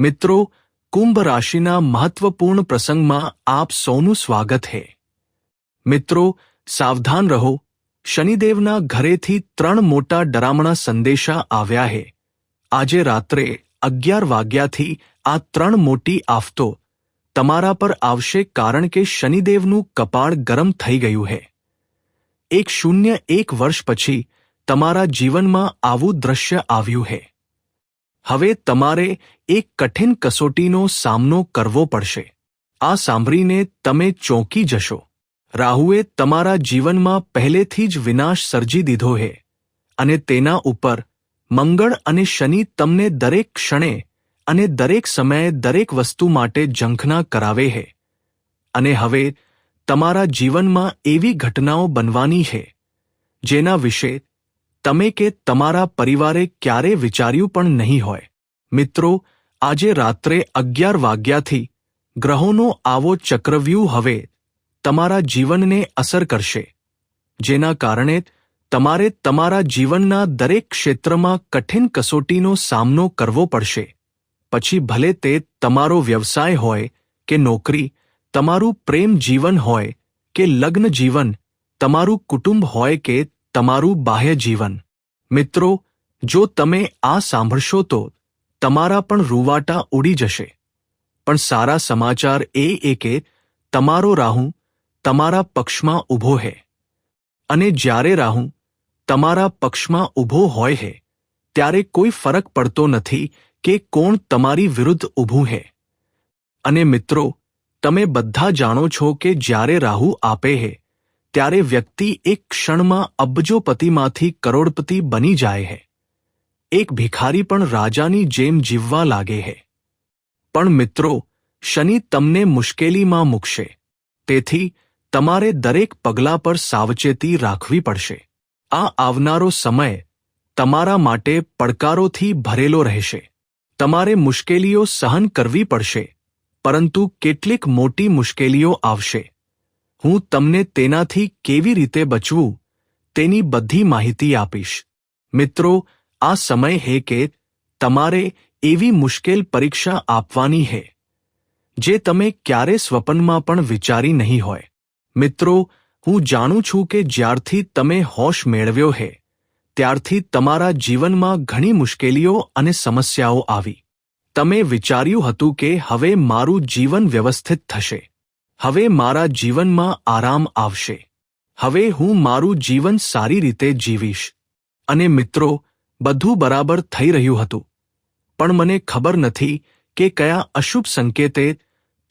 મિત્રો, કુંભ રાશિના મહત્વપૂર્ણ પ્રસંગમાં આપ સૌનું સ્વાગત છે મિત્રો, સાવધાન રહો. શનિદેવના ઘરેથી ત્રણ મોટા ડરામણા સંદેશા આવ્યા હે. આજે રાત્રે અગિયાર વાગ્યાથી આ ત્રણ મોટી આફતો તમારા પર આવશે કારણ કે શનિદેવનું કપાળ ગરમ થઈ ગયું છે એક શૂન્ય એક વર્ષ પછી તમારા જીવનમાં આવું દ્રશ્ય આવ્યું છે હવે તમારે એક કઠિન કસોટીનો સામનો કરવો પડશે. આ સાંભળીને તમે ચોંકી જશો. રાહુએ તમારા જીવનમાં પહેલેથી જ વિનાશ સર્જી દીધો છે અને તેના ઉપર મંગળ અને શનિ તમને દરેક ક્ષણે અને દરેક સમયે દરેક વસ્તુ માટે ઝંખના કરાવે છે અને હવે તમારા જીવનમાં એવી ઘટનાઓ બનવાની છે જેના વિશે તમે કે તમારા પરિવારે ક્યારે વિચાર્યું પણ નહીં હોય. મિત્રો, આજે રાત્રે અગિયાર વાગ્યાથી ગ્રહોનો આવો ચક્રવ્યૂહ હવે તમારા જીવનને અસર કરશે. જેના કારણે તમારે તમારા જીવનના દરેક ક્ષેત્રમાં કઠિન કસોટીનો સામનો કરવો પડશે. પછી ભલે તે તમારો વ્યવસાય હોય કે નોકરી, તમારું પ્રેમ જીવન હોય કે લગ્ન જીવન, તમારું કુટુંબ હોય કે તમારું બાહ્ય જીવન. મિત્રો, જો તમે આ સાંભળશો તો તમારા પણ રૂવાટા ઉડી જશે. પણ સારા સમાચાર એ એ કે તમારો રાહુ તમારા પક્ષમાં ઊભો છે અને જ્યારે રાહુ તમારા પક્ષમાં ઊભો હોય છે ત્યારે કોઈ ફરક પડતો નથી કે કોણ તમારી વિરુદ્ધ ઊભું છે અને મિત્રો, તમે બધા જાણો છો કે જ્યારે રાહુ આપે છે ત્યારે વ્યક્તિ એક ક્ષણમાં અબજોપતિમાંથી કરોડપતિ બની જાય છે એક ભિખારી પણ રાજાની જેમ જીવવા લાગે છે પણ મિત્રો, શનિ તમને મુશ્કેલીમાં મૂકશે. તેથી, તમારે દરેક પગલા પર સાવચેતી રાખવી પડશે. આ આવનારો સમય, તમારા માટે પડકારોથી ભરેલો રહેશે. તમારે મુશ્કેલીઓ સહન કરવી પડશે. પરંતુ કેટલીક મોટી મુશ્કેલીઓ આવશે. હું તમને તેનાથી કેવી રીતે બચવું તેની બધી માહિતી આપીશ. મિત્રો, આ સમય હે કે તમારે એવી મુશ્કેલ પરીક્ષા આપવાની છે જે તમે ક્યારે સ્વપનમાં પણ વિચારી નહીં હોય. મિત્રો, હું જાણું છું કે જ્યારથી તમે હોશ મેળવ્યો છે ત્યારથી તમારા જીવનમાં ઘણી મુશ્કેલીઓ અને સમસ્યાઓ આવી. તમે વિચાર્યું હતું કે હવે મારું જીવન વ્યવસ્થિત થશે. હવે મારા જીવનમાં આરામ આવશે. હવે હું મારું જીવન સારી રીતે જીવીશ. અને મિત્રો, બધું બરાબર થઈ રહ્યું હતું. પણ મને ખબર નથી કે કયા અશુભ સંકેતે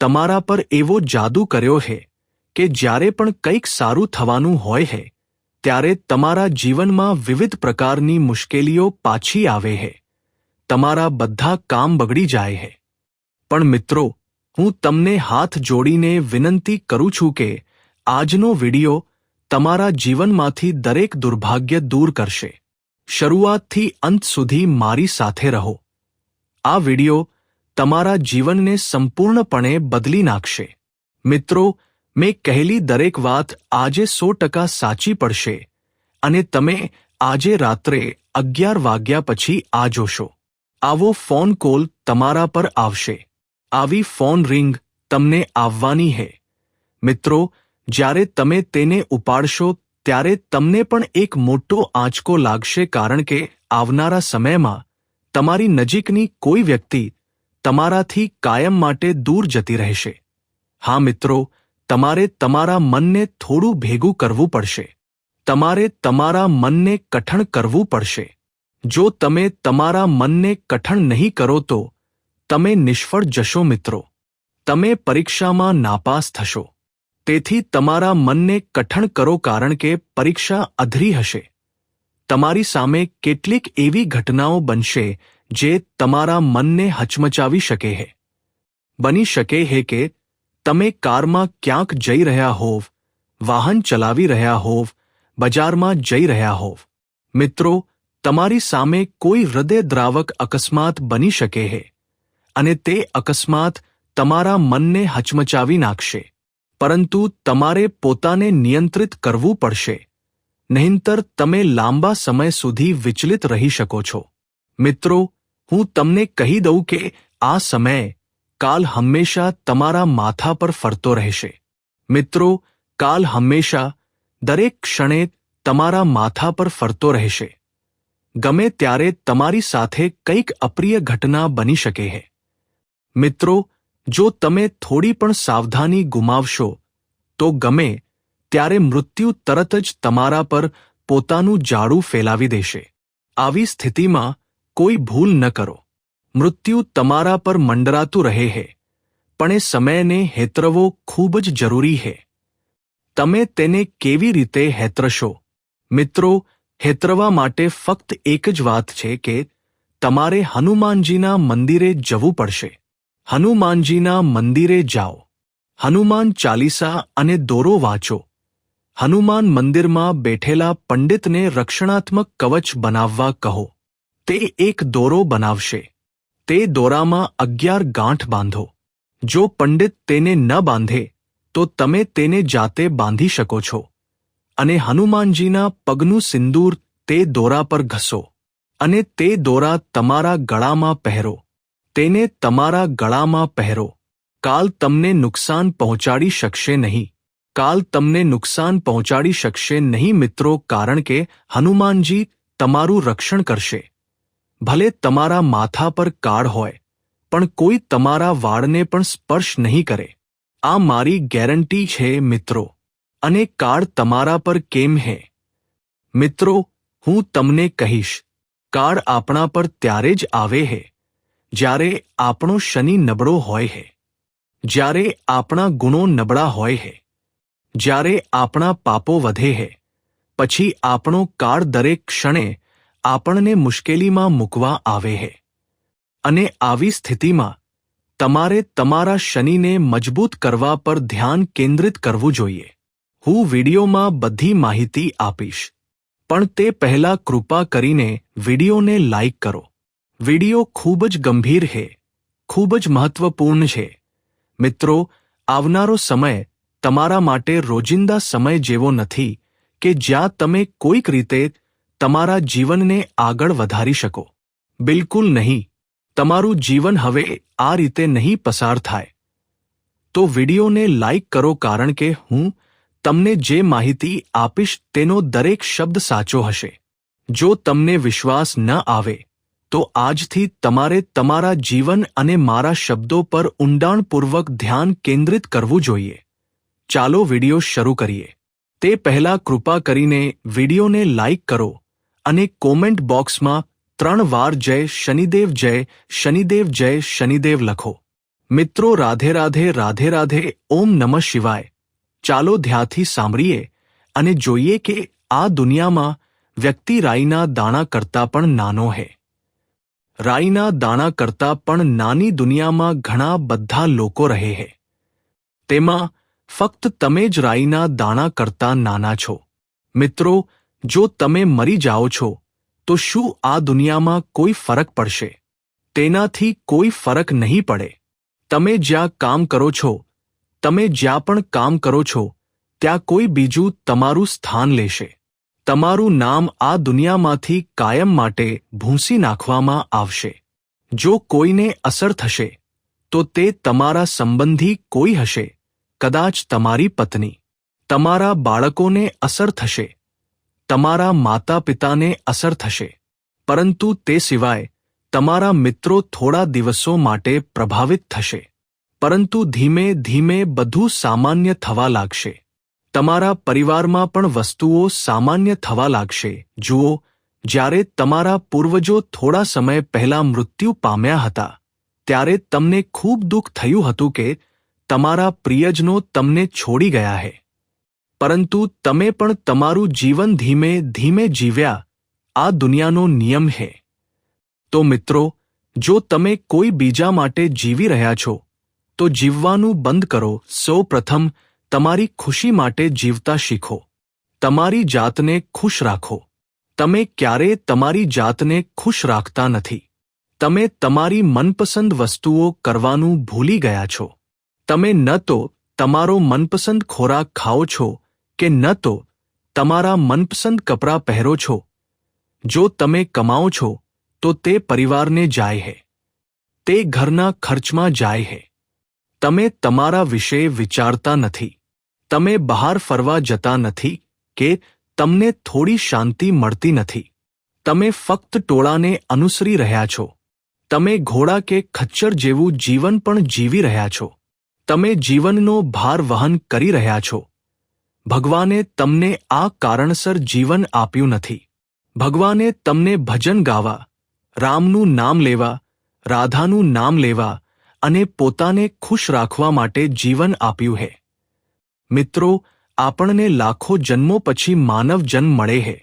તમારા પર એવો જાદુ કર્યો છે કે જ્યારે પણ કંઈક સારું થવાનું હોય છે ત્યારે તમારા જીવનમાં વિવિધ પ્રકારની મુશ્કેલીઓ પાછી આવે છે તમારા બધા કામ બગડી જાય છે પણ મિત્રો હું તમને હાથ જોડીને વિનંતી કરું છું કે આજનો વિડિયો તમારા જીવનમાંથી દરેક દુર્ભાગ્ય દૂર કરશે. શરૂઆતથી અંત સુધી મારી સાથે રહો. આ વિડિયો તમારા જીવનને સંપૂર્ણપણે બદલી નાખશે. મિત્રો, મેં કહેલી દરેક વાત આજે સો ટકા સાચી પડશે અને તમે આજે રાત્રે અગિયાર વાગ્યા પછી આ જોશો. આવો ફોન કોલ તમારા પર આવશે. આવી ફોન રિંગ તમને આવવાની છે મિત્રો, જ્યારે તમે તેને ઉપાડશો, ત્યારે તમને પણ એક મોટો આંચકો લાગશે કારણ કે આવનારા સમયમાં તમારી નજીકની કોઈ વ્યક્તિ તમારાથી કાયમ માટે દૂર જતી રહેશે. હા, મિત્રો, તમારે તમારા મનને થોડું ભેગું કરવું પડશે. તમારે તમારા મનને કઠણ કરવું પડશે. જો તમે તમારા મનને કઠણ નહીં કરો તો તમે નિષ્ફળ જશો મિત્રો. તમે પરીક્ષામાં નાપાસ થશો. તેથી તમારા મનને કઠણ કરો કારણ કે પરીક્ષા અધરી હશે. તમારી સામે કેટલીક એવી ઘટનાઓ બનશે જે તમારા મનને હચમચાવી શકે છે બની શકે છે કે તમે કારમાં ક્યાંક જઈ રહ્યા હોવ, વાહન ચલાવી રહ્યા હોવ, બજારમાં જઈ રહ્યા હોવ. મિત્રો, તમારી સામે કોઈ હૃદયદ્રાવક અકસ્માત બની શકે છે અને તે અકસ્માત તમારા મનને હચમચાવી નાખશે. પરંતુ તમારે પોતાને નિયંત્રિત કરવું પડશે. નહીંતર તમે લાંબા સમય સુધી વિચલિત રહી શકો છો. મિત્રો, હું તમને કહી દઉં કે આ સમયે કાલ હંમેશા તમારા માથા પર ફરતો રહેશે. મિત્રો, કાલ હંમેશા દરેક ક્ષણે તમારા માથા પર ફરતો રહેશે. ગમે ત્યારે તમારી સાથે કંઈક અપ્રિય ઘટના બની શકે છે મિત્રો, જો તમે થોડી પણ સાવધાની ગુમાવશો, તો ગમે ત્યારે મૃત્યુ તરત જ તમારા પર પોતાનું જાડું ફેલાવી દેશે. આવી સ્થિતિમાં કોઈ ભૂલ ન કરો. મૃત્યુ તમારા પર મંડરાતું રહે છે પણ એ સમયને હેતરવો ખૂબ જ જરૂરી છે તમે તેને કેવી રીતે હેતરશો? મિત્રો, હેતરવા માટે ફક્ત એક જ વાત છે કે તમારે હનુમાનજીના મંદિરે જવું પડશે. હનુમાનજીના મંદિરે જાઓ. હનુમાન ચાલીસા અને દોરો વાંચો. હનુમાન મંદિરમાં બેઠેલા પંડિતને રક્ષણાત્મક કવચ બનાવવા કહો. તે એક દોરો બનાવશે. તે દોરામાં અગિયાર ગાંઠ બાંધો. જો પંડિત તેને ન બાંધે, તો તમે તેને જાતે બાંધી શકો છો. અને હનુમાનજીના પગનું સિંદૂર તે દોરા પર ઘસો. અને તે દોરા તમારા ગળામાં પહેરો. તેને તમારા ગળામાં પહેરો. કાલ તમને નુકસાન પહોંચાડી શકશે નહીં. કાલ તમને નુકસાન પહોંચાડી શકશે નહીં મિત્રો કારણ કે હનુમાનજી તમારું રક્ષણ કરશે. ભલે તમારા માથા પર કાળ હોય, પણ કોઈ તમારા વાળને પણ સ્પર્શ નહીં કરે. આ મારી ગેરંટી છે મિત્રો, અને કાળ તમારા પર કેમ હે? મિત્રો, હું તમને કહીશ, કાળ આપણા પર ત્યારે જ આવે હે. જ્યારે આપણો શનિ નબળો હોય હે, જ્યારે આપણા ગુણો નબળા હોય હે, જ્યારે આપણા પાપો વધે હે, પછી આપણો કાળ દરેક ક્ષણે આપણને મુશ્કેલીમાં મૂકવા આવે હે. અને આવી સ્થિતિમાં તમારે તમારા શનિને મજબૂત કરવા પર ધ્યાન કેન્દ્રિત કરવું જોઈએ. હું વિડીયોમાં બધી માહિતી આપીશ, પણ તે પહેલા કૃપા કરીને વિડીયોને લાઇક કરો. વીડિયો ખૂબ જ ગંભીર છે ખૂબ જ મહત્વપૂર્ણ છે. મિત્રો, આવનારો સમય તમારા માટે રોજિંદા સમય જેવો નથી કે જ્યાં તમે કોઈક રીતે તમારા જીવનને આગળ વધારી શકો. બિલકુલ નહીં. તમારું જીવન હવે આ રીતે નહીં પસાર થાય. તો વિડીયોને લાઇક કરો કારણ કે હું તમને જે માહિતી આપીશ તેનો દરેક શબ્દ સાચો હશે. જો તમને વિશ્વાસ ન આવે તો આજથી તમારે તમારા જીવન અને મારા શબ્દો પર ઊંડાણપૂર્વક ધ્યાન કેન્દ્રિત કરવું જોઈએ. ચાલો વીડિયો શરૂ કરીએ. તે પહેલા કૃપા કરીને વિડીયોને લાઇક કરો અને કોમેન્ટ બોક્સમાં ત્રણ વાર જય શનિદેવ જય શનિદેવ જય શનિદેવ લખો. મિત્રો રાધે રાધે રાધે રાધે ઓમ નમઃ શિવાય. ચાલો ધ્યાથી સાંભળીએ અને જોઈએ કે આ દુનિયામાં વ્યક્તિ રાઈના દાણા કરતાં પણ નાનો હે. રાઈના દાણા કરતાં પણ નાની દુનિયામાં ઘણા બધા લોકો રહે હે. તેમાં ફક્ત તમે જ રાઈના દાણા કરતાં નાના છો. મિત્રો, જો તમે મરી જાઓ છો, તો શું આ દુનિયામાં કોઈ ફરક પડશે? તેનાથી કોઈ ફરક નહીં પડે. તમે જ્યાં કામ કરો છો, તમે જ્યાં પણ કામ કરો છો, ત્યાં કોઈ બીજું તમારું સ્થાન લેશે. તમારું નામ આ દુનિયામાંથી કાયમ માટે ભૂંસી નાખવામાં આવશે. જો કોઈને અસર થશે, તો તે તમારા સંબંધી કોઈ હશે, કદાચ તમારી પત્ની. તમારા બાળકોને અસર થશે, તમારા માતા પિતાને અસર થશે. પરંતુ તે સિવાય, તમારા મિત્રો થોડા દિવસો માટે પ્રભાવિત થશે. પરંતુ ધીમે ધીમે બધું સામાન્ય થવા લાગશે. તમારા પરિવારમાં પણ વસ્તુઓ સામાન્ય થવા લાગશે. જુઓ, જ્યારે તમારા પૂર્વજો થોડા સમય પહેલા મૃત્યુ પામ્યા હતા, ત્યારે તમને ખૂબ દુઃખ થયું હતું કે તમારા પ્રિયજનો તમને છોડી ગયા હે. પરંતુ તમે પણ તમારું જીવન ધીમે ધીમે જીવ્યા, આ દુનિયાનો નિયમ છે તો મિત્રો, જો તમે કોઈ બીજા માટે જીવી રહ્યા છો, તો જીવવાનું બંધ કરો. સૌ પ્રથમ તમારી ખુશી માટે જીવતા શીખો. તમારી જાતને ખુશ રાખો. તમે ક્યારેય તમારી જાતને ખુશ રાખતા નથી. તમે તમારી મનપસંદ વસ્તુઓ કરવાનું ભૂલી ગયા છો. તમે ન તો તમારો મનપસંદ ખોરાક ખાઓ છો કે ન તો તમારા મનપસંદ કપડાં પહેરો છો. જો તમે કમાઓ છો, તો તે પરિવારને જાય હે. તે ઘરના ખર્ચમાં જાય હે. તમે તમારા વિશે વિચારતા નથી. તમે બહાર ફરવા જતા નથી કે તમને થોડી શાંતિ મળતી નથી. તમે ફક્ત ટોળાને અનુસરી રહ્યા છો. તમે ઘોડા કે ખચ્ચર જેવું જીવન પણ જીવી રહ્યા છો. તમે જીવનનો ભાર વહન કરી રહ્યા છો. ભગવાને તમને આ કારણસર જીવન આપ્યું નથી. ભગવાને તમને ભજન ગાવા, રામનું નામ લેવા, રાધાનું નામ લેવા અને પોતાને ખુશ રાખવા માટે જીવન આપ્યું છે મિત્રો, આપણને લાખો જન્મો પછી માનવ જન્મ મળે છે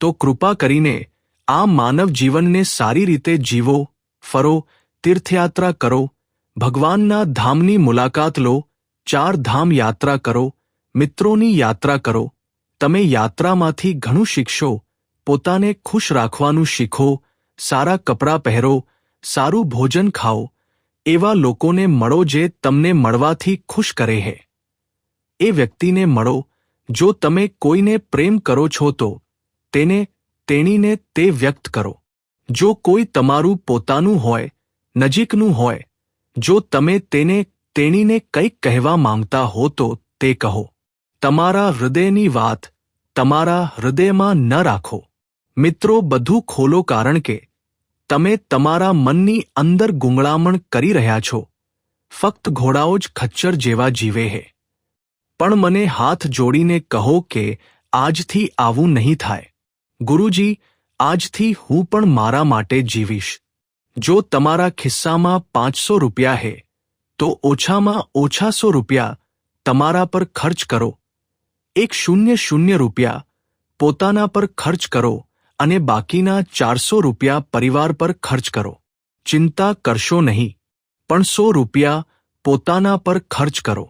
તો કૃપા કરીને આ માનવ જીવનને સારી રીતે જીવો, ફરો, તીર્થયાત્રા કરો, ભગવાનના ધામની મુલાકાત લો, ચાર ધામ યાત્રા કરો, મિત્રોની યાત્રા કરો, તમે યાત્રામાંથી ઘણું શીખશો, પોતાને ખુશ રાખવાનું શીખો, સારા કપડાં પહેરો, સારું ભોજન ખાઓ, એવા લોકોને મળો જે તમને મળવાથી ખુશ કરે છે એ વ્યક્તિને મળો. જો તમે કોઈને પ્રેમ કરો છો તો તેને, તેણીને તે વ્યક્ત કરો. જો કોઈ તમારું પોતાનું હોય, નજીકનું હોય, જો તમે તેને, તેણીને કંઈક કહેવા માંગતા હો તો તે કહો. તમારા હૃદયની વાત તમારા હૃદયમાં ન રાખો. મિત્રો, બધું ખોલો કારણ કે તમે તમારા મનની અંદર ગુંગળામણ કરી રહ્યા છો. ફક્ત ઘોડાઓ જ ખચ્ચર જેવા જીવે હે. પણ મને હાથ જોડીને કહો કે આજથી આવું નહીં થાય. ગુરુજી, આજથી હું પણ મારા માટે જીવીશ. જો તમારા ખિસ્સામાં પાંચસો રૂપિયા હે, તો ઓછામાં ઓછા સો રૂપિયા તમારા પર ખર્ચ કરો. એક શૂન્ય શૂન્ય રૂપિયા પોતાના પર ખર્ચ કરો અને બાકીના ચારસો રૂપિયા પરિવાર પર ખર્ચ કરો. ચિંતા કરશો નહીં, પણ સો રૂપિયા પોતાના પર ખર્ચ કરો.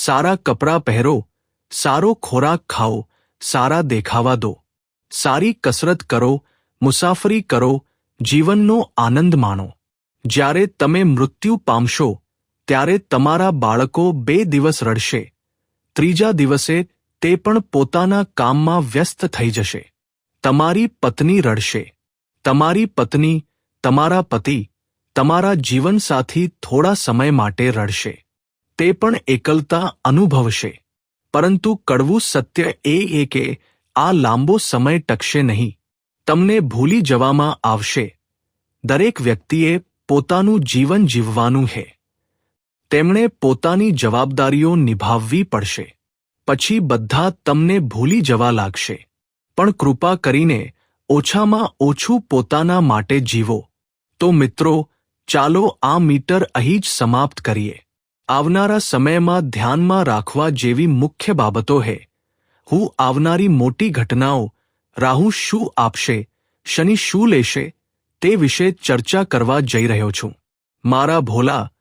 સારા કપડાં પહેરો, સારો ખોરાક ખાઓ, સારા દેખાવા દો. સારી કસરત કરો, મુસાફરી કરો, જીવનનો આનંદ માણો. જ્યારે તમે મૃત્યુ પામશો, ત્યારે તમારા બાળકો બે દિવસ રડશે. ત્રીજા દિવસે તે પણ પોતાના કામમાં વ્યસ્ત થઈ જશે. તમારી પત્ની રડશે. તમારી પત્ની, તમારા પતિ, તમારા જીવનસાથી થોડા સમય માટે રડશે. તે પણ એકલતા અનુભવશે. પરંતુ કડવું સત્ય એ એ કે આ લાંબો સમય ટકશે નહીં. તમને ભૂલી જવામાં આવશે. દરેક વ્યક્તિએ પોતાનું જીવન જીવવાનું છે તેમણે પોતાની જવાબદારીઓ નિભાવવી પડશે. પછી બધા તમને ભૂલી જવા લાગશે. પણ કૃપા કરીને ઓછામાં ઓછું પોતાના માટે જીવો. તો મિત્રો, ચાલો આ મીટર અહીં જ સમાપ્ત કરીએ. આવનારા સમયમાં ધ્યાનમાં રાખવા જેવી મુખ્ય બાબતો હે. હું આવનારી મોટી ઘટનાઓ, રાહુ શું આપશે, શનિ શું લેશે, તે વિશે ચર્ચા કરવા જઈ રહ્યો છું. મારા ભોલા,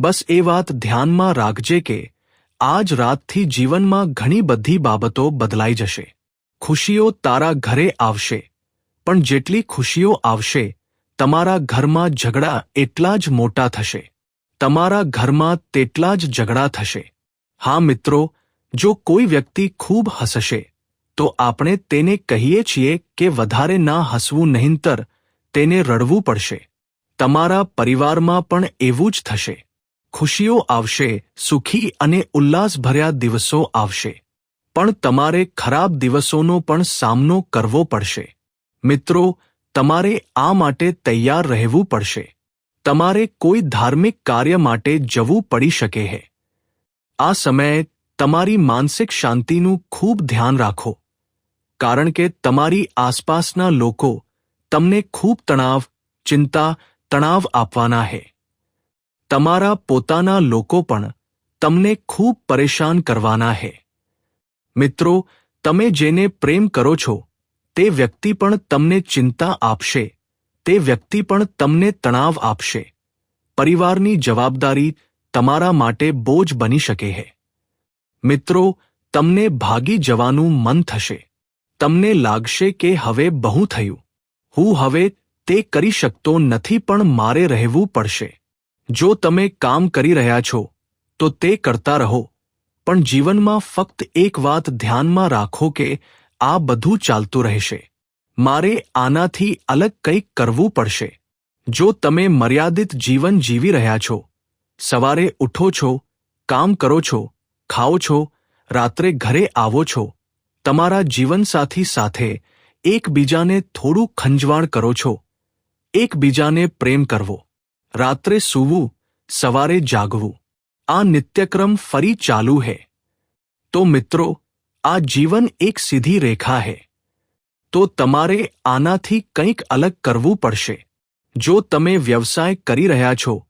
બસ એ વાત ધ્યાનમાં રાખજે કે, આજ રાતથી જીવનમાં ઘણી બધી બાબતો બદલાઈ જશે. ખુશીઓ તારા ઘરે આવશે. પણ જેટલી ખુશીઓ આવશે, તમારા ઘરમાં ઝઘડા એટલા જ મોટા થશે. તમારા ઘરમાં તેટલા જ ઝઘડા થશે. હા, મિત્રો, જો કોઈ વ્યક્તિ ખૂબ હસશે, તો આપણે તેને કહીએ છીએ કે વધારે ના હસવું નહીંતર તેને રડવું પડશે. તમારા પરિવારમાં પણ એવું જ થશે. ખુશીઓ આવશે, સુખી અને ઉલ્લાસભર્યા દિવસો આવશે. પણ તમારે ખરાબ દિવસોનો પણ સામનો કરવો પડશે. મિત્રો, તમારે આ માટે તૈયાર રહેવું પડશે. તમારે કોઈ ધાર્મિક કાર્ય માટે જવું પડી શકે છે આ સમયે તમારી માનસિક શાંતિનું ખૂબ ધ્યાન રાખો. કારણ કે તમારી આસપાસના લોકો તમને ખૂબ તણાવ, ચિંતા, તણાવ આપવાના છે તમારા પોતાના લોકો પણ તમને ખૂબ પરેશાન કરવાના છે મિત્રો, તમે જેને પ્રેમ કરો છો, તે વ્યક્તિ પણ તમને ચિંતા આપશે. તે વ્યક્તિ પણ તમને તણાવ આપશે. પરિવારની જવાબદારી તમારા માટે બોજ બની શકે છે મિત્રો, તમને ભાગી જવાનું મન થશે. તમને લાગશે કે હવે બહુ થયું. હું હવે તે કરી શકતો નથી પણ મારે રહેવું પડશે. જો તમે કામ કરી રહ્યા છો, તો તે કરતા રહો. પણ જીવનમાં ફક્ત એક વાત ધ્યાનમાં રાખો કે આ બધું ચાલતું રહેશે. મારે આનાથી અલગ કંઈક કરવું પડશે. જો તમે મર્યાદિત જીવન જીવી રહ્યા છો, સવારે ઉઠો છો, કામ કરો છો, ખાઓ છો, રાત્રે ઘરે આવો છો, તમારા જીવનસાથી સાથે એકબીજાને થોડું ખંજવાળ કરો છો, એકબીજાને પ્રેમ કરવો, રાત્રે સૂવું, સવારે જાગવું, આ નિત્યક્રમ ફરી ચાલુ હે. તો મિત્રો, આ જીવન એક સીધી રેખા હે. તો તમારે આનાથી કંઈક અલગ કરવું પડશે. જો તમે વ્યવસાય કરી રહ્યા છો,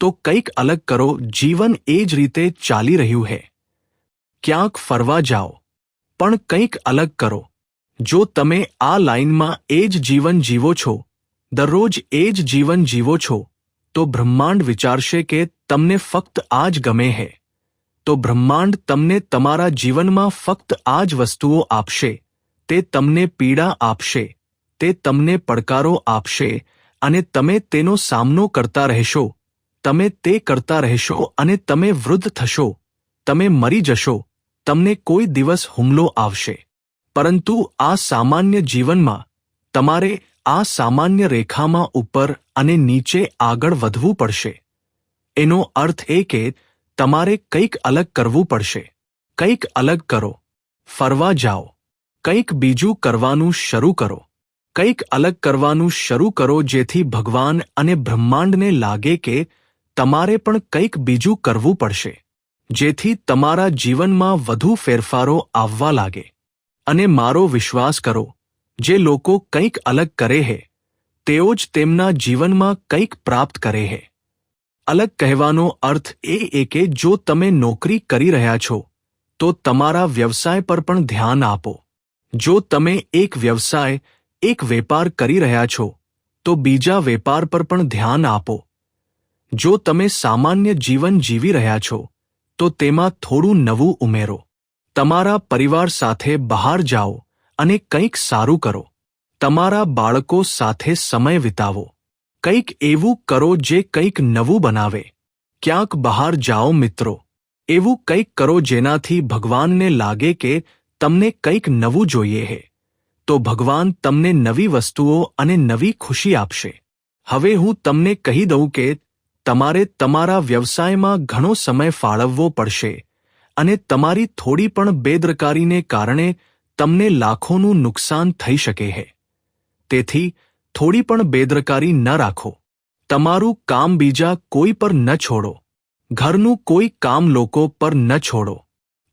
તો કંઈક અલગ કરો. જીવન એ જ રીતે ચાલી રહ્યું હે. ક્યાંક ફરવા જાઓ, પણ કંઈક અલગ કરો. જો તમે આ લાઇનમાં એ જ જીવન જીવો છો, દરરોજ એ જ જીવન જીવો છો, તો બ્રહ્માંડ વિચારશે કે તમને ફક્ત આ જ ગમે હે. તો બ્રહ્માંડ તમને તમારા જીવનમાં ફક્ત આ જ વસ્તુઓ આપશે. તે તમને પીડા આપશે, તે તમને પડકારો આપશે, અને તમે તેનો સામનો કરતા રહેશો. તમે તે કરતા રહેશો અને તમે વૃદ્ધ થશો. તમે મરી જશો. તમને કોઈ દિવસ હુમલો આવશે. પરંતુ આ સામાન્ય જીવનમાં, તમારે આ સામાન્ય રેખામાં ઉપર અને નીચે આગળ વધવું પડશે. એનો અર્થ એ કે, તમારે કંઈક અલગ કરવું પડશે. કંઈક અલગ કરો. ફરવા જાઓ. કંઈક બીજું કરવાનું શરૂ કરો. કંઈક અલગ કરવાનું શરૂ કરો જેથી ભગવાન અને બ્રહ્માંડને લાગે કે તમારે પણ કંઈક બીજું કરવું પડશે, જેથી તમારા જીવનમાં વધુ ફેરફારો આવવા લાગે. અને મારો વિશ્વાસ કરો, જે લોકો કંઈક અલગ કરે હે, તેઓ જ તેમના જીવનમાં કંઈક પ્રાપ્ત કરે હે. અલગ કહેવાનો અર્થ એ એ કે જો તમે નોકરી કરી રહ્યા છો, તો તમારા વ્યવસાય પર પણ ધ્યાન આપો. જો તમે એક વ્યવસાય, એક વેપાર કરી રહ્યા છો, તો બીજા વેપાર પર પણ ધ્યાન આપો. જો તમે સામાન્ય જીવન જીવી રહ્યા છો, તો તેમાં થોડું નવું ઉમેરો. તમારા પરિવાર સાથે બહાર જાઓ અને કંઈક સારું કરો. તમારા બાળકો સાથે સમય વિતાવો. કંઈક એવું કરો જે કંઈક નવું બનાવે. ક્યાંક બહાર જાઓ મિત્રો. એવું કંઈક કરો જેનાથી ભગવાનને લાગે કે તમને કંઈક નવું જોઈએ હે, તો ભગવાન તમને નવી વસ્તુઓ અને નવી ખુશી આપશે. હવે હું તમને કહી દઉં કે તમારે તમારા વ્યવસાયમાં ઘણો સમય ફાળવવો પડશે અને તમારી થોડી પણ બેદરકારીને કારણે તમને લાખોનું નુકસાન થઈ શકે છે તેથી, થોડી પણ બેદરકારી ન રાખો. તમારું કામ બીજા કોઈ પર ન છોડો. ઘરનું કોઈ કામ લોકો પર ન છોડો.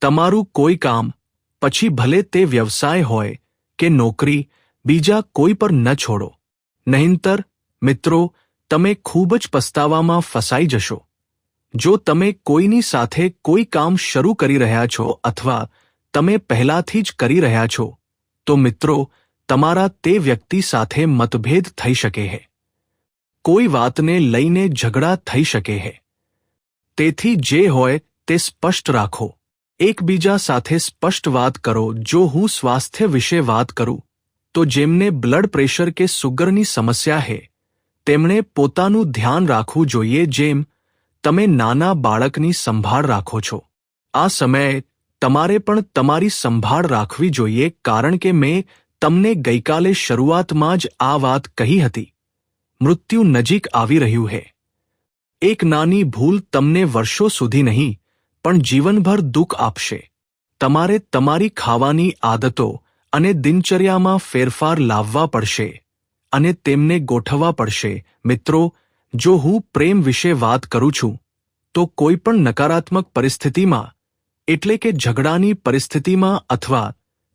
તમારું કોઈ કામ પછી ભલે તે વ્યવસાય હોય કે નોકરી, બીજા કોઈ પર ન છોડો. નહીંતર, મિત્રો, તમે ખૂબ જ પસ્તાવામાં ફસાઈ જશો. જો તમે કોઈની સાથે કોઈ કામ શરૂ કરી રહ્યા છો અથવા તમે પહેલાથી જ કરી રહ્યા છો, તો મિત્રો, તમારા તે વ્યક્તિ સાથે મતભેદ થઈ શકે છે કોઈ વાતને લઈને ઝઘડા થઈ શકે છે તેથી જે હોય તે સ્પષ્ટ રાખો. એકબીજા સાથે સ્પષ્ટ વાત કરો, જો હું સ્વાસ્થ્ય વિશે વાત કરું, તો જેમને બ્લડ પ્રેશર કે સુગરની સમસ્યા છે તેમણે પોતાનું ધ્યાન રાખવું જોઈએ જેમ તમે નાના બાળકની સંભાળ રાખો છો. આ સમયે તમારે પણ તમારી સંભાળ રાખવી જોઈએ, કારણ કે મેં તમને ગઈકાલે શરૂઆતમાં જ આ વાત કહી હતી. મૃત્યુ નજીક આવી રહ્યું છે એક નાની ભૂલ તમને વર્ષો સુધી નહીં પણ જીવનભર દુઃખ આપશે. તમારે તમારી ખાવાની આદતો અને દિનચર્યામાં ફેરફાર લાવવા પડશે અને તેમને ગોઠવવા પડશે. મિત્રો, જો હું પ્રેમ વિશે વાત કરું છું, તો કોઈ પણ નકારાત્મક પરિસ્થિતિમાં, એટલે કે ઝઘડાની પરિસ્થિતિમાં અથવા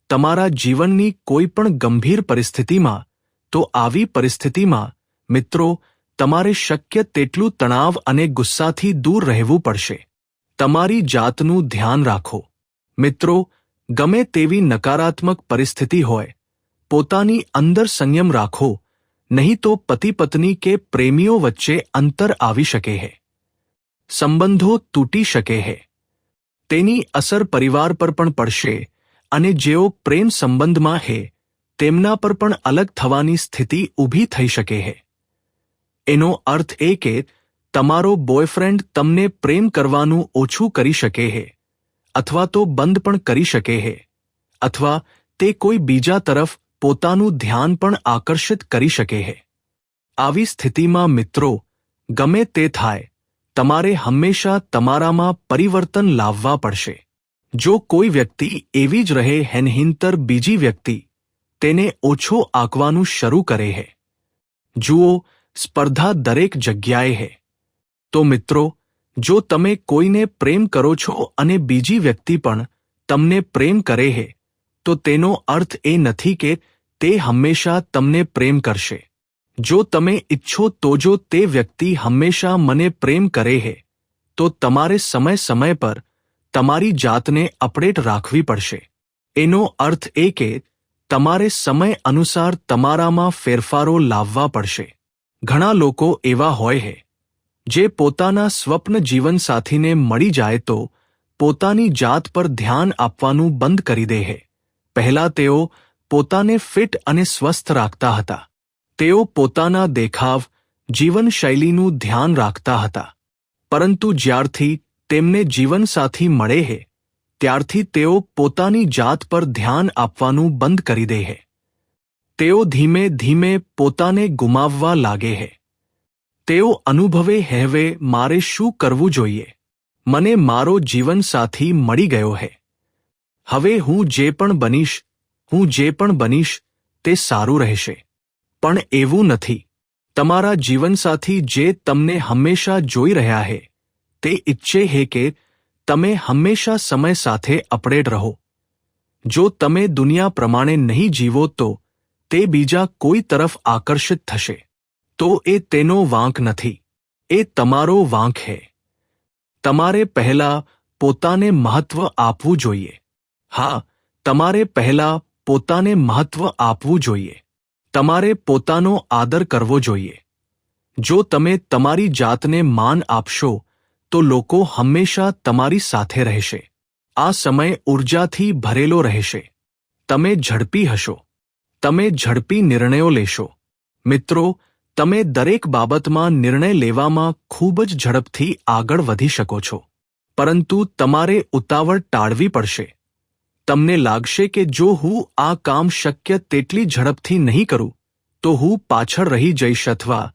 તમારા જીવનની કોઈ પણ ગંભીર પરિસ્થિતિમાં, તો આવી પરિસ્થિતિમાં, મિત્રો, તમારે શક્ય તેટલું તણાવ અને ગુસ્સાથી દૂર રહેવું પડશે. તમારી જાતનું ધ્યાન રાખો. મિત્રો, ગમે તેવી નકારાત્મક પરિસ્થિતિ હોય, પોતાની અંદર સંયમ રાખો, નહીં તો પતિ પત્ની કે પ્રેમીઓ વચ્ચે અંતર આવી શકે છે સંબંધો તૂટી શકે છે તેની અસર પરિવાર પર પણ પડશે અને જેઓ પ્રેમ સંબંધમાં હે, તેમના પર પણ અલગ થવાની સ્થિતિ ઊભી થઈ શકે છે એનો અર્થ એ કે તમારો બોયફ્રેન્ડ તમને પ્રેમ કરવાનું ઓછું કરી શકે છે અથવા તો બંધ પણ કરી શકે છે અથવા તે કોઈ બીજા તરફ પોતાનું ધ્યાન પણ આકર્ષિત કરી શકે છે આવી સ્થિતિમાં મિત્રો, ગમે તે થાય, તમારે હંમેશા તમારામાં પરિવર્તન લાવવા પડશે. જો કોઈ વ્યક્તિ એવી જ રહે હેનહિંતર બીજી વ્યક્તિ, તેને ઓછો આંકવાનું શરૂ કરે હે. જુઓ, સ્પર્ધા દરેક જગ્યાએ હે. તો મિત્રો, જો તમે કોઈને પ્રેમ કરો છો અને બીજી વ્યક્તિ પણ તમને પ્રેમ કરે હે, તો તેનો અર્થ એ નથી કે તે હંમેશા તમને પ્રેમ કરશે. જો તમે ઈચ્છો તો જો તે વ્યક્તિ હંમેશા મને પ્રેમ કરે હે, તો તમારે સમય સમય પર તમારી જાતને અપડેટ રાખવી પડશે. એનો અર્થ એ કે તમારે સમય અનુસાર તમારામાં ફેરફારો લાવવા પડશે. ઘણા લોકો એવા હોય હે જે પોતાના સ્વપ્ન જીવનસાથીને મળી જાય તો પોતાની જાત પર ધ્યાન આપવાનું બંધ કરી દે હે. પહેલા તેઓ પોતાને ફિટ અને સ્વસ્થ રાખતા હતા. તેઓ પોતાના દેખાવ, જીવનશૈલીનું ધ્યાન રાખતા હતા. પરંતુ જ્યારથી તેમને જીવનસાથી મળે હે, ત્યારથી તેઓ પોતાની જાત પર ધ્યાન આપવાનું બંધ કરી દે હે. તેઓ ધીમે ધીમે પોતાને ગુમાવવા લાગે હે. તેઓ અનુભવે હેવે, મારે શું કરવું જોઈએ? મને મારો જીવનસાથી મળી ગયો હે. હવે હું જે પણ બનીશ, હું જે પણ બનીશ, તે સારું રહેશે. પણ એવું નથી. તમારા જીવનસાથી જે તમને હંમેશા જોઈ રહ્યા હે, તે ઈચ્છે હે કે તમે હંમેશા સમય સાથે અપડેટ રહો. જો તમે દુનિયા પ્રમાણે નહીં જીવો તો તે બીજા કોઈ તરફ આકર્ષિત થશે. તો એ તેનો વાંક નથી. એ તમારો વાંક હે. તમારે પહેલા પોતાને મહત્વ આપવું જોઈએ. હા, તમારે પહેલા પોતાને મહત્વ આપવું જોઈએ. તમારે પોતાનો આદર કરવો જોઈએ. જો તમે તમારી જાતને માન આપશો, તો લોકો હંમેશા તમારી સાથે રહેશે. આ સમય ઉર્જાથી ભરેલો રહેશે. તમે ઝડપી હશો. તમે ઝડપી નિર્ણયો લેશો. મિત્રો તમે દરેક બાબતમાં નિર્ણય લેવામાં ખૂબ જ ઝડપથી આગળ વધી શકો છો. પરંતુ તમારે ઉતાવળ ટાળવી પડશે. તમને લાગશે કે જો હું આ કામ શક્ય તેટલી ઝડપથી નહીં કરું, તો હું પાછળ રહી જઈશ અથવા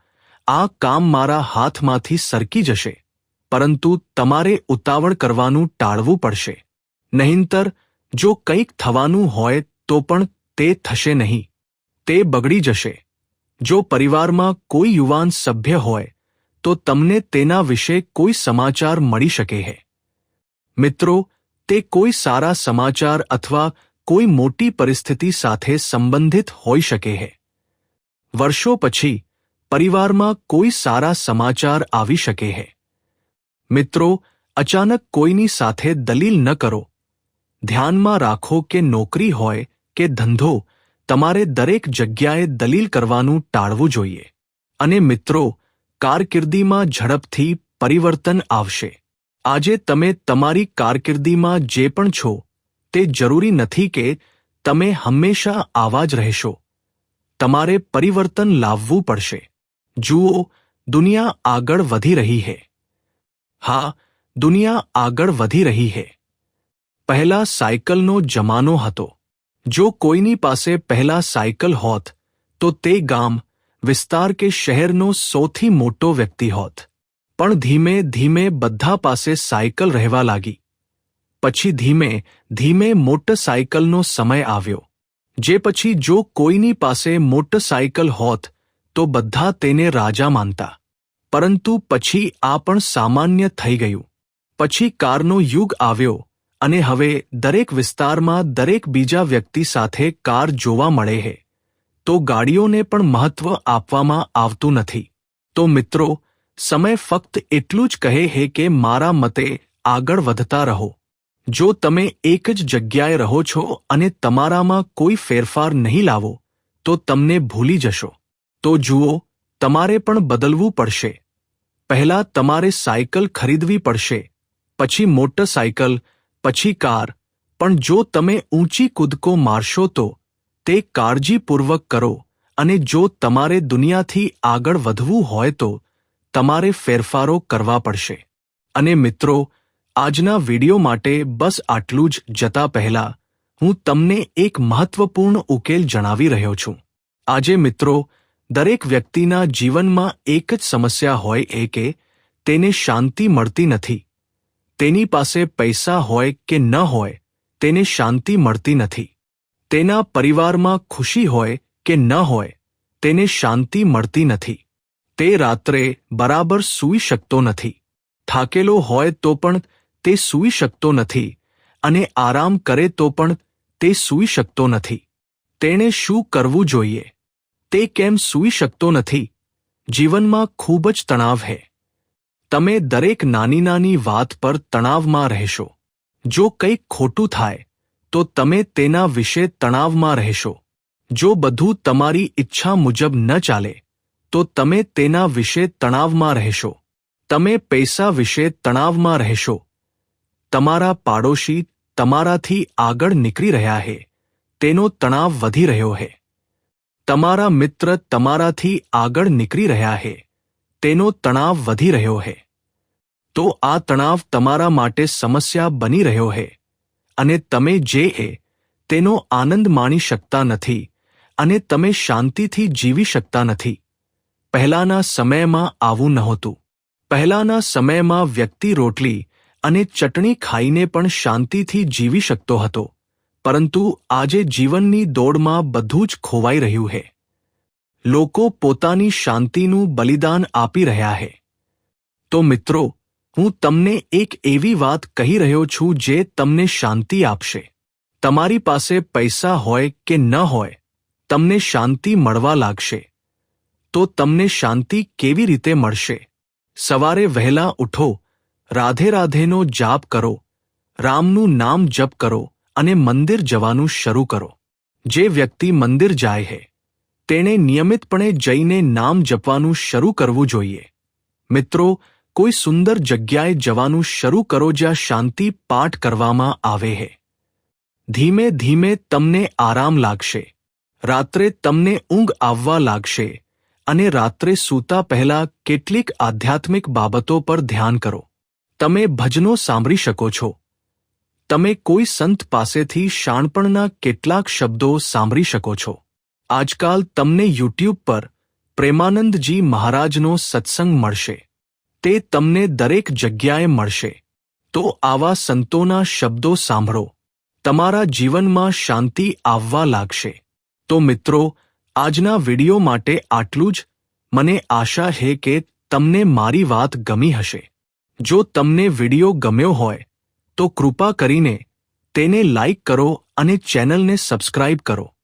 આ કામ મારા હાથમાંથી સરકી જશે. પરંતુ તમારે ઉતાવળ કરવાનું ટાળવું પડશે. નહીંતર, જો કંઈક થવાનું હોય તો પણ તે થશે નહીં. તે બગડી જશે. જો પરિવારમાં કોઈ યુવાન સભ્ય હોય, તો તમને તેના વિશે કોઈ સમાચાર મળી શકે છે મિત્રો, તે કોઈ સારા સમાચાર અથવા કોઈ મોટી પરિસ્થિતિ સાથે સંબંધિત હોઈ શકે છે વર્ષો પછી, પરિવારમાં કોઈ સારા સમાચાર આવી શકે છે મિત્રો, અચાનક કોઈની સાથે દલીલ ન કરો. ધ્યાનમાં રાખો કે નોકરી હોય કે ધંધો તમારે દરેક જગ્યાએ દલીલ કરવાનું ટાળવું જોઈએ અને મિત્રો, કારકિર્દીમાં ઝડપથી પરિવર્તન આવશે. આજે તમે તમારી કારકિર્દીમાં જે પણ છો, તે જરૂરી નથી કે તમે હંમેશા આવા જ રહેશો. તમારે પરિવર્તન લાવવું પડશે. જુઓ, દુનિયા આગળ વધી રહી છે હા, દુનિયા આગળ વધી રહી છે પહેલા સાયકલનો જમાનો હતો. જો કોઈની પાસે પહેલા સાયકલ હોત, તો તે ગામ વિસ્તાર કે શહેરનો સૌથી મોટો વ્યક્તિ હોત. પણ ધીમે ધીમે બધા પાસે સાયકલ રહેવા લાગી. પછી ધીમે ધીમે મોટરસાયકલનો સમય આવ્યો. જે પછી જો કોઈની પાસે મોટરસાયકલ હોત, તો બધા તેને રાજા માનતા. પરંતુ પછી આ પણ સામાન્ય થઈ ગયું. પછી કારનો યુગ આવ્યો અને હવે દરેક વિસ્તારમાં દરેક બીજા વ્યક્તિ સાથે કાર જોવા મળે છે તો ગાડીઓને પણ મહત્વ આપવામાં આવતું નથી. તો મિત્રો, સમય ફક્ત એટલું જ કહે છે કે મારા મતે આગળ વધતા રહો. જો તમે એક જ જગ્યાએ રહો છો અને તમારામાં કોઈ ફેરફાર નહીં લાવો, તો તમને ભૂલી જશો. તો જુઓ, તમારે પણ બદલવું પડશે. પહેલા તમારે સાયકલ ખરીદવી પડશે. પછી મોટરસાયકલ પછી કાર. પણ જો તમે ઊંચી કૂદકો મારશો તો, તે કાળજીપૂર્વક કરો અને જો તમારે દુનિયાથી આગળ વધવું હોય તો, તમારે ફેરફારો કરવા પડશે. અને મિત્રો, આજના વિડિયો માટે બસ આટલું જ જતા પહેલા, હું તમને એક મહત્વપૂર્ણ ઉકેલ જણાવી રહ્યો છું. આજે મિત્રો, દરેક વ્યક્તિના જીવનમાં એક જ સમસ્યા હોય એ કે, તેને શાંતિ મળતી નથી. તેની પાસે પૈસા હોય કે ન હોય, તેને શાંતિ મળતી નથી. તેના પરિવારમાં ખુશી હોય કે ન હોય, તેને શાંતિ મળતી નથી. તે રાત્રે બરાબર સૂઈ શકતો નથી. થાકેલો હોય તો પણ તે સૂઈ શકતો નથી અને આરામ કરે તો પણ તે સૂઈ શકતો નથી. તેણે શું કરવું જોઈએ? તે કેમ સૂઈ શકતો નથી? જીવનમાં ખૂબ જ તણાવ હે. તમે દરેક નાની નાની વાત પર તણાવમાં રહેશો. જો કંઈક ખોટું થાય, તો તમે તેના વિશે તણાવમાં રહેશો. જો બધું તમારી ઈચ્છા મુજબ ન ચાલે, તો તમે તેના વિશે તણાવમાં રહેશો. તમે પૈસા વિશે તણાવમાં રહેશો. તમારા પાડોશી તમારાથી આગળ નીકળી રહ્યા હે. તેનો તણાવ વધી રહ્યો હે. તમારા મિત્ર તમારાથી આગળ નીકળી રહ્યા હે. તેનો તણાવ વધી રહ્યો હે. તો આ તણાવ તમારા માટે સમસ્યા બની રહ્યો હે. અને તમે જે હે, તેનો આનંદ માણી શકતા નથી અને તમે શાંતિથી જીવી શકતા નથી. પહેલાના સમયમાં આવું નહોતું. પહેલાના સમયમાં વ્યક્તિ રોટલી અને ચટણી ખાઈને પણ શાંતિથી જીવી શકતો હતો. પરંતુ આજે જીવનની દોડમાં બધું જ ખોવાઈ રહ્યું છે લોકો પોતાની શાંતિનું બલિદાન આપી રહ્યા છે તો મિત્રો, હું તમને એક એવી વાત કહી રહ્યો છું જે તમને શાંતિ આપશે. તમારી પાસે પૈસા હોય કે ન હોય, તમને શાંતિ મળવા લાગશે. તો તમને શાંતિ કેવી રીતે મળશે? સવારે વહેલા ઉઠો, રાધે રાધેનો જાપ કરો, રામનું નામ જપ કરો અને મંદિર જવાનું શરૂ કરો. જે વ્યક્તિ મંદિર જાય છે તેણે નિયમિતપણે જઈને નામ જપવાનું શરૂ કરવું જોઈએ. મિત્રો, કોઈ સુંદર જગ્યાએ જવાનું શરૂ કરો જ્યાં શાંતિ પાઠ કરવામાં આવે છે ધીમે ધીમે તમને આરામ લાગશે. રાત્રે તમને ઊંઘ આવવા લાગશે અને રાત્રે સૂતા પહેલા કેટલીક આધ્યાત્મિક બાબતો પર ધ્યાન કરો. તમે ભજનો સાંભળી શકો છો. તમે કોઈ સંત પાસેથી શાણપણના કેટલાક શબ્દો સાંભળી શકો છો. આજકાલ તમને યુટ્યુબ પર પ્રેમાનંદજી મહારાજનો સત્સંગ મળશે. તે તમને દરેક જગ્યાએ મળશે. તો આવા સંતોના શબ્દો સાંભળો. તમારા જીવનમાં શાંતિ આવવા લાગશે. તો મિત્રો, આજના વિડિયો માટે આટલું જ. મને આશા છે કે તમને મારી વાત ગમી હશે. જો તમને વિડિયો ગમ્યો હોય, તો કૃપા કરીને તેને લાઇક કરો અને ચેનલને સબસ્ક્રાઇબ કરો.